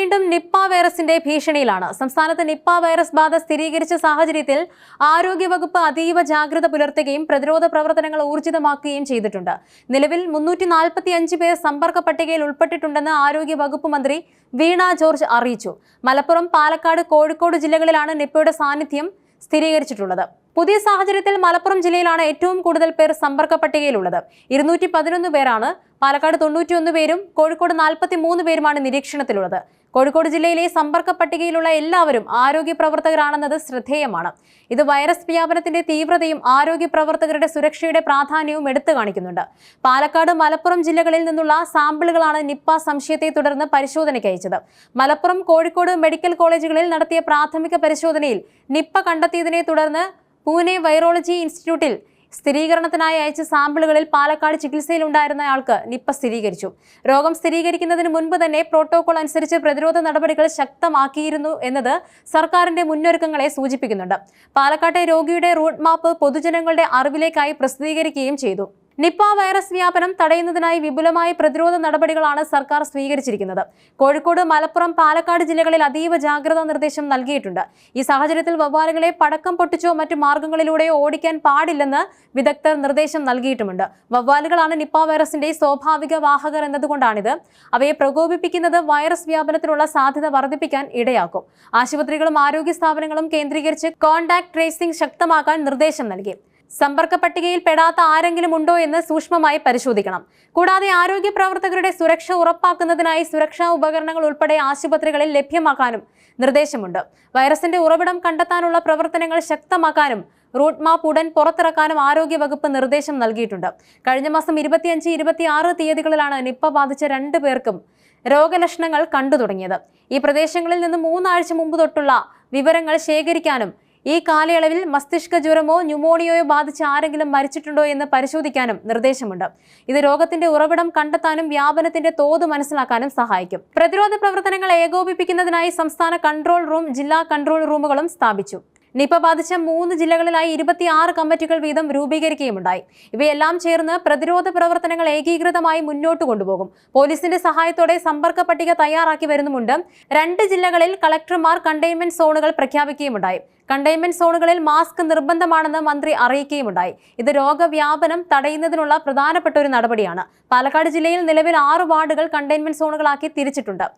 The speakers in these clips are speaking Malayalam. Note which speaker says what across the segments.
Speaker 1: വീണ്ടും നിപ്പ വൈറസിന്റെ ഭീഷണിയിലാണ്. സംസ്ഥാനത്ത് നിപ്പ വൈറസ് ബാധ സ്ഥിരീകരിച്ച സാഹചര്യത്തിൽ ആരോഗ്യവകുപ്പ് അതീവ ജാഗ്രത പുലർത്തുകയും പ്രതിരോധ പ്രവർത്തനങ്ങൾ ഊർജിതമാക്കുകയും ചെയ്തിട്ടുണ്ട്. നിലവിൽ മുന്നൂറ്റി നാൽപ്പത്തി അഞ്ച് പേർ സമ്പർക്ക പട്ടികയിൽ ഉൾപ്പെട്ടിട്ടുണ്ടെന്ന് ആരോഗ്യ വകുപ്പ് മന്ത്രി വീണ ജോർജ് അറിയിച്ചു. മലപ്പുറം പാലക്കാട് കോഴിക്കോട് ജില്ലകളിലാണ് നിപ്പയുടെ സാന്നിധ്യം സ്ഥിരീകരിച്ചിട്ടുള്ളത്. പുതിയ സാഹചര്യത്തിൽ മലപ്പുറം ജില്ലയിലാണ് ഏറ്റവും കൂടുതൽ പേർ സമ്പർക്ക പട്ടികയിലുള്ളത് ഇരുന്നൂറ്റി പതിനൊന്ന് പേരാണ്. പാലക്കാട് തൊണ്ണൂറ്റിയൊന്ന് പേരും കോഴിക്കോട് നാൽപ്പത്തി മൂന്ന് പേരുമാണ് നിരീക്ഷണത്തിലുള്ളത്. കോഴിക്കോട് ജില്ലയിലെ സമ്പർക്ക പട്ടികയിലുള്ള എല്ലാവരും ആരോഗ്യ പ്രവർത്തകരാണെന്നത് ശ്രദ്ധേയമാണ്. ഇത് വൈറസ് വ്യാപനത്തിന്റെ തീവ്രതയും ആരോഗ്യ പ്രവർത്തകരുടെ സുരക്ഷയുടെ പ്രാധാന്യവും എടുത്തു കാണിക്കുന്നുണ്ട്. പാലക്കാട് മലപ്പുറം ജില്ലകളിൽ നിന്നുള്ള സാമ്പിളുകളാണ് നിപ്പ സംശയത്തെ തുടർന്ന് പരിശോധനയ്ക്ക് അയച്ചത്. മലപ്പുറം കോഴിക്കോട് മെഡിക്കൽ കോളേജുകളിൽ നടത്തിയ പ്രാഥമിക പരിശോധനയിൽ നിപ്പ കണ്ടെത്തിയതിനെ തുടർന്ന് പൂനെ വൈറോളജി ഇൻസ്റ്റിറ്റ്യൂട്ടിൽ സ്ഥിരീകരണത്തിനായി അയച്ച സാമ്പിളുകളിൽ പാലക്കാട് ചികിത്സയിലുണ്ടായിരുന്നയാൾക്ക് നിപ്പ സ്ഥിരീകരിച്ചു. രോഗം സ്ഥിരീകരിക്കുന്നതിന് മുൻപ് തന്നെ പ്രോട്ടോകോൾ അനുസരിച്ച് പ്രതിരോധ നടപടികൾ ശക്തമാക്കിയിരുന്നു എന്നത് സർക്കാരിന്റെ മുന്നൊരുക്കങ്ങളെ സൂചിപ്പിക്കുന്നുണ്ട്. പാലക്കാട്ടെ രോഗിയുടെ റൂട്ട് മാപ്പ് പൊതുജനങ്ങളുടെ അറിവിലേക്കായി പ്രസിദ്ധീകരിക്കുകയും ചെയ്തു. നിപ്പ വൈറസ് വ്യാപനം തടയുന്നതിനായി വിപുലമായ പ്രതിരോധ നടപടികളാണ് സർക്കാർ സ്വീകരിച്ചിരിക്കുന്നത്. കോഴിക്കോട് മലപ്പുറം പാലക്കാട് ജില്ലകളിൽ അതീവ ജാഗ്രതാ നിർദ്ദേശം നൽകിയിട്ടുണ്ട്. ഈ സാഹചര്യത്തിൽ വവ്വാലുകളെ പടക്കം പൊട്ടിച്ചോ മറ്റു മാർഗങ്ങളിലൂടെയോ ഓടിക്കാൻ പാടില്ലെന്ന് വിദഗ്ധർ നിർദ്ദേശം നൽകിയിട്ടുമുണ്ട്. വവ്വാലുകളാണ് നിപ്പ വൈറസിന്റെ സ്വാഭാവിക വാഹകർ എന്നതുകൊണ്ടാണിത്. അവയെ പ്രകോപിപ്പിക്കുന്നത് വൈറസ് വ്യാപനത്തിനുള്ള സാധ്യത വർദ്ധിപ്പിക്കാൻ ഇടയാക്കും. ആശുപത്രികളും ആരോഗ്യ സ്ഥാപനങ്ങളും കേന്ദ്രീകരിച്ച് കോൺടാക്ട് ട്രേസിംഗ് ശക്തമാക്കാൻ നിർദ്ദേശം നൽകി. സമ്പർക്ക പട്ടികയിൽ പെടാത്ത ആരെങ്കിലും ഉണ്ടോ എന്ന് സൂക്ഷ്മമായി പരിശോധിക്കണം. കൂടാതെ ആരോഗ്യ പ്രവർത്തകരുടെ സുരക്ഷ ഉറപ്പാക്കുന്നതിനായി സുരക്ഷാ ഉപകരണങ്ങൾ ഉൾപ്പെടെ ആശുപത്രികളിൽ ലഭ്യമാക്കാനും നിർദ്ദേശമുണ്ട്. വൈറസിന്റെ ഉറവിടം കണ്ടെത്താനുള്ള പ്രവർത്തനങ്ങൾ ശക്തമാക്കാനും റൂട്ട് മാപ്പ് ഉടൻ പുറത്തിറക്കാനും ആരോഗ്യ വകുപ്പ് നിർദ്ദേശം നൽകിയിട്ടുണ്ട്. കഴിഞ്ഞ മാസം ഇരുപത്തിയഞ്ച് ഇരുപത്തിയാറ് തീയതികളിലാണ് നിപ്പ ബാധിച്ച രണ്ടു പേർക്കും രോഗലക്ഷണങ്ങൾ കണ്ടു തുടങ്ങിയത്. ഈ പ്രദേശങ്ങളിൽ നിന്ന് മൂന്നാഴ്ച മുമ്പ് തൊട്ടുള്ള വിവരങ്ങൾ ശേഖരിക്കാനും ഈ കാലയളവിൽ മസ്തിഷ്ക ജ്വരമോ ന്യൂമോണിയയോ ബാധിച്ച് ആരെങ്കിലും മരിച്ചിട്ടുണ്ടോ എന്ന് പരിശോധിക്കാനും നിർദ്ദേശമുണ്ട്. ഇത് രോഗത്തിന്റെ ഉറവിടം കണ്ടെത്താനും വ്യാപനത്തിന്റെ തോത് മനസ്സിലാക്കാനും സഹായിക്കും. പ്രതിരോധ പ്രവർത്തനങ്ങൾ ഏകോപിപ്പിക്കുന്നതിനായി സംസ്ഥാന കൺട്രോൾ റൂം ജില്ലാ കൺട്രോൾ റൂമുകളും സ്ഥാപിച്ചു. നിപ ബാധിച്ച മൂന്ന് ജില്ലകളിലായി ഇരുപത്തിയാറ് കമ്മിറ്റികൾ വീതം രൂപീകരിക്കുകയുമുണ്ടായി. ഇവയെല്ലാം ചേർന്ന് പ്രതിരോധ പ്രവർത്തനങ്ങൾ ഏകീകൃതമായി മുന്നോട്ട് കൊണ്ടുപോകും. പോലീസിന്റെ സഹായത്തോടെ സമ്പർക്ക പട്ടിക തയ്യാറാക്കി വരുന്നുമുണ്ട്. രണ്ട് ജില്ലകളിൽ കളക്ടർമാർ കണ്ടെയ്ൻമെന്റ് സോണുകൾ പ്രഖ്യാപിക്കുകയുമുണ്ടായി. കണ്ടെയ്ൻമെന്റ് സോണുകളിൽ മാസ്ക് നിർബന്ധമാണെന്ന് മന്ത്രി അറിയിക്കുകയുമുണ്ടായി. ഇത് രോഗവ്യാപനം തടയുന്നതിനുള്ള പ്രധാനപ്പെട്ട ഒരു നടപടിയാണ്. പാലക്കാട് ജില്ലയിൽ നിലവിൽ ആറ് വാർഡുകൾ കണ്ടെയ്ൻമെന്റ് സോണുകളാക്കി തിരിച്ചിട്ടുണ്ട്.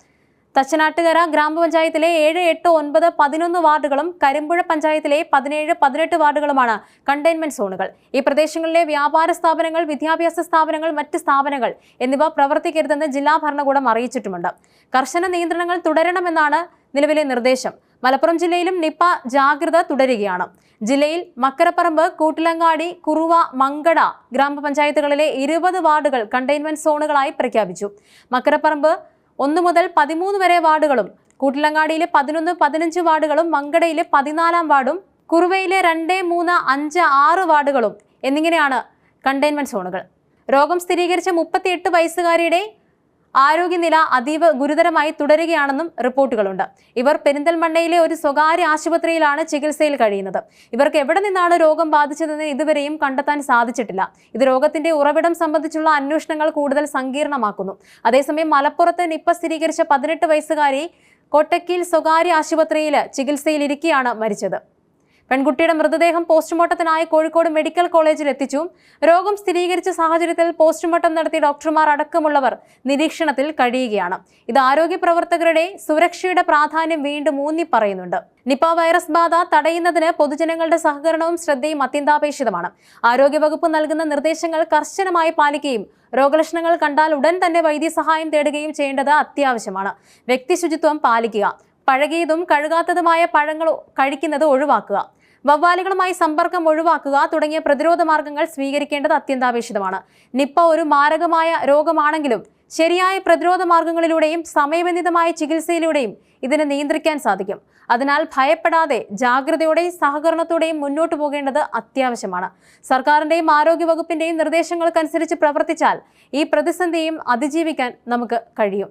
Speaker 1: തച്ചനാട്ടുകര ഗ്രാമപഞ്ചായത്തിലെ ഏഴ് എട്ട് ഒൻപത് പതിനൊന്ന് വാർഡുകളും കരിമ്പുഴ പഞ്ചായത്തിലെ പതിനേഴ് പതിനെട്ട് വാർഡുകളുമാണ് കണ്ടെയ്ൻമെന്റ് സോണുകൾ. ഈ പ്രദേശങ്ങളിലെ വ്യാപാര സ്ഥാപനങ്ങൾ വിദ്യാഭ്യാസ സ്ഥാപനങ്ങൾ മറ്റ് സ്ഥാപനങ്ങൾ എന്നിവ പ്രവർത്തിക്കരുതെന്ന് ജില്ലാ ഭരണകൂടം അറിയിച്ചിട്ടുമുണ്ട്. കർശന നിയന്ത്രണങ്ങൾ തുടരണമെന്നാണ് നിലവിലെ നിർദ്ദേശം. മലപ്പുറം ജില്ലയിലും നിപ്പ ജാഗ്രത തുടരുകയാണ്. ജില്ലയിൽ മക്കരപ്പറമ്പ് കൂട്ടിലങ്ങാടി കുറുവ മങ്കട ഗ്രാമപഞ്ചായത്തുകളിലെ ഇരുപത് വാർഡുകൾ കണ്ടെയ്ൻമെന്റ് സോണുകളായി പ്രഖ്യാപിച്ചു. മക്കരപ്പറമ്പ് ഒന്ന് മുതൽ പതിമൂന്ന് വരെ വാർഡുകളും കൂട്ടിലങ്ങാടിയിലെ പതിനൊന്ന് പതിനഞ്ച് വാർഡുകളും മങ്കടയിലെ പതിനാലാം വാർഡും കുറുവയിലെ രണ്ട് മൂന്ന് അഞ്ച് ആറ് വാർഡുകളും എന്നിങ്ങനെയാണ് കണ്ടെയ്ൻമെന്റ് സോണുകൾ. രോഗം സ്ഥിരീകരിച്ച മുപ്പത്തിയെട്ട് വയസ്സുകാരിയുടെ ആരോഗ്യനില അതീവ ഗുരുതരമായി തുടരുകയാണെന്നും റിപ്പോർട്ടുകളുണ്ട്. ഇവർ പെരിന്തൽമണ്ണയിലെ ഒരു സ്വകാര്യ ആശുപത്രിയിലാണ് ചികിത്സയിൽ കഴിയുന്നത്. ഇവർക്ക് എവിടെ നിന്നാണ് രോഗം ബാധിച്ചതെന്ന് ഇതുവരെയും കണ്ടെത്താൻ സാധിച്ചിട്ടില്ല. ഇത് രോഗത്തിന്റെ ഉറവിടം സംബന്ധിച്ചുള്ള അന്വേഷണങ്ങൾ കൂടുതൽ സങ്കീർണമാക്കുന്നു. അതേസമയം മലപ്പുറത്ത് നിപ്പ സ്ഥിരീകരിച്ച പതിനെട്ട് വയസ്സുകാരി കൊട്ടക്കിൽ സ്വകാര്യ ആശുപത്രിയിൽ ചികിത്സയിലിരിക്കെയാണ് മരിച്ചത്. പെൺകുട്ടിയുടെ മൃതദേഹം പോസ്റ്റ്മോർട്ടത്തിനായി കോഴിക്കോട് മെഡിക്കൽ കോളേജിൽ എത്തിച്ചു. രോഗം സ്ഥിരീകരിച്ച സാഹചര്യത്തിൽ പോസ്റ്റ്മോർട്ടം നടത്തിയ ഡോക്ടർമാർ അടക്കമുള്ളവർ നിരീക്ഷണത്തിൽ കഴിയുകയാണ്. ഇത് ആരോഗ്യ പ്രവർത്തകരുടെ സുരക്ഷയുടെ പ്രാധാന്യം വീണ്ടും ഊന്നി പറയുന്നുണ്ട്. നിപ വൈറസ് ബാധ തടയുന്നതിന് പൊതുജനങ്ങളുടെ സഹകരണവും ശ്രദ്ധയും അത്യന്താപേക്ഷിതമാണ്. ആരോഗ്യവകുപ്പ് നൽകുന്ന നിർദ്ദേശങ്ങൾ കർശനമായി പാലിക്കുകയും രോഗലക്ഷണങ്ങൾ കണ്ടാൽ ഉടൻ തന്നെ വൈദ്യസഹായം തേടുകയും ചെയ്യേണ്ടത് അത്യാവശ്യമാണ്. വ്യക്തിശുചിത്വം പാലിക്കുക പഴകിയതും കഴുകാത്തതുമായ പഴങ്ങൾ കഴിക്കുന്നത് ഒഴിവാക്കുക വവ്വാലുകളുമായി സമ്പർക്കം ഒഴിവാക്കുക തുടങ്ങിയ പ്രതിരോധ മാർഗങ്ങൾ സ്വീകരിക്കേണ്ടത് അത്യന്താപേക്ഷിതമാണ്. നിപ്പ ഒരു മാരകമായ രോഗമാണെങ്കിലും ശരിയായ പ്രതിരോധ മാർഗങ്ങളിലൂടെയും സമയബന്ധിതമായ ചികിത്സയിലൂടെയും ഇതിനെ നിയന്ത്രിക്കാൻ സാധിക്കും. അതിനാൽ ഭയപ്പെടാതെ ജാഗ്രതയോടെയും സഹകരണത്തോടെയും മുന്നോട്ട് പോകേണ്ടത് അത്യാവശ്യമാണ്. സർക്കാരിന്റെയും ആരോഗ്യവകുപ്പിന്റെയും നിർദ്ദേശങ്ങൾക്കനുസരിച്ച് പ്രവർത്തിച്ചാൽ ഈ പ്രതിസന്ധിയും അതിജീവിക്കാൻ നമുക്ക് കഴിയും.